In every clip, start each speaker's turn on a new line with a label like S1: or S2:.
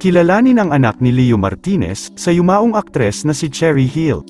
S1: Kilalanin ang anak ni Leo Martinez sa yumaong aktres na si Cherry Hill.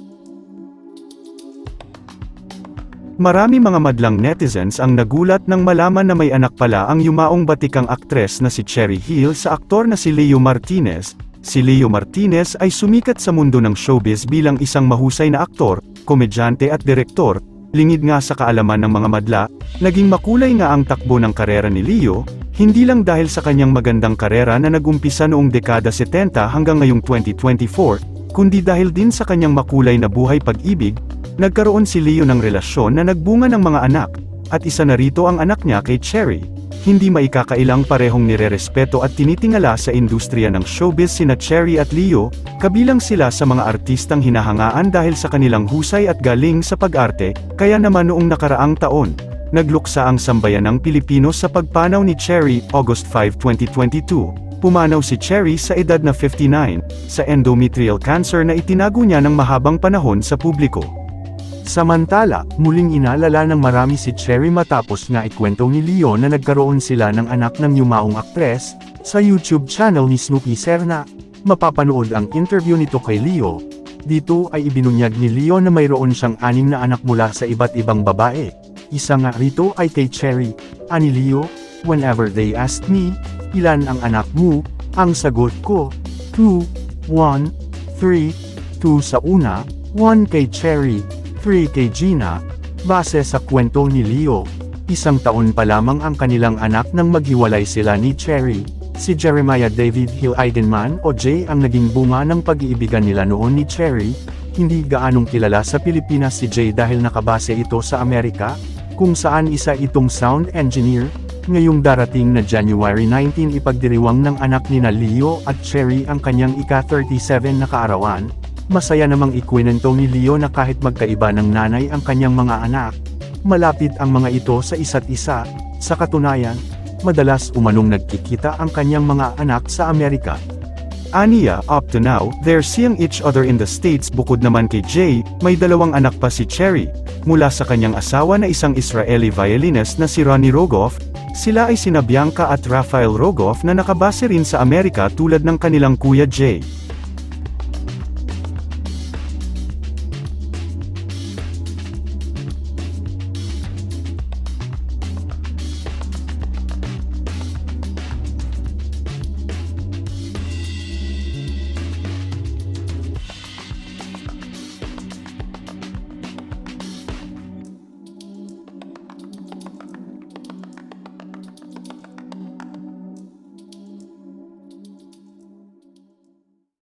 S1: Marami mga madlang netizens ang nagulat nang malaman na may anak pala ang yumaong batikang aktres na si Cherry Hill sa aktor na si Leo Martinez. Si Leo Martinez ay sumikat sa mundo ng showbiz bilang isang mahusay na aktor, komedyante at direktor. Lingid nga sa kaalaman ng mga madla, naging makulay nga ang takbo ng karera ni Leo, hindi lang dahil sa kanyang magandang karera na nagumpisa noong dekada 70 hanggang ngayong 2024, kundi dahil din sa kanyang makulay na buhay pag-ibig, nagkaroon si Leo ng relasyon na nagbunga ng mga anak, at isa na rito ang anak niya kay Cherry. Hindi maikakailang parehong nirerespeto at tinitingala sa industriya ng showbiz sina Cherry at Leo, kabilang sila sa mga artistang hinahangaan dahil sa kanilang husay at galing sa pag-arte, kaya naman noong nakaraang taon, nagluksa ang sambayan ng Pilipino sa pagpanaw ni Cherry, August 5, 2022. Pumanaw si Cherry sa edad na 59, sa endometrial cancer na itinago niya ng mahabang panahon sa publiko. Samantala, muling inalala ng marami si Cherry matapos nga ikwento ni Leo na nagkaroon sila ng anak ng yumaong aktres, sa YouTube channel ni Snoopy Serna. Mapapanood ang interview nito kay Leo. Dito ay ibinunyag ni Leo na mayroon siyang anim na anak mula sa iba't ibang babae. Isa nga rito ay kay Cherry. Ani Leo, whenever they asked me, ilan ang anak mo, ang sagot ko, 2, 1, 3, 2 sa una, 1 kay Cherry, 3 kay Gina, base sa kwento ni Leo. Isang taon pa lamang ang kanilang anak nang maghiwalay sila ni Cherry. Si Jeremiah David Hill Eidenman o Jay ang naging bunga ng pag-iibigan nila noon ni Cherry. Hindi gaanong kilala sa Pilipinas si Jay dahil nakabase ito sa Amerika, kung saan isa itong sound engineer. Ngayong darating na January 19 ipagdiriwang ng anak ni na Leo at Cherry ang kanyang ika-37 na kaarawan, Masaya namang ikwinento ni Leo na kahit magkaiba ng nanay ang kanyang mga anak, malapit ang mga ito sa isa't isa, sa katunayan, madalas umanong nagkikita ang kanyang mga anak sa Amerika. Aniya, up to now, they're seeing each other in the States bukod naman kay Jay, may dalawang anak pa si Cherry, mula sa kanyang asawa na isang Israeli violinist na si Ronnie Rogoff, sila ay sina Bianca at Rafael Rogoff na nakabase rin sa Amerika tulad ng kanilang kuya Jay.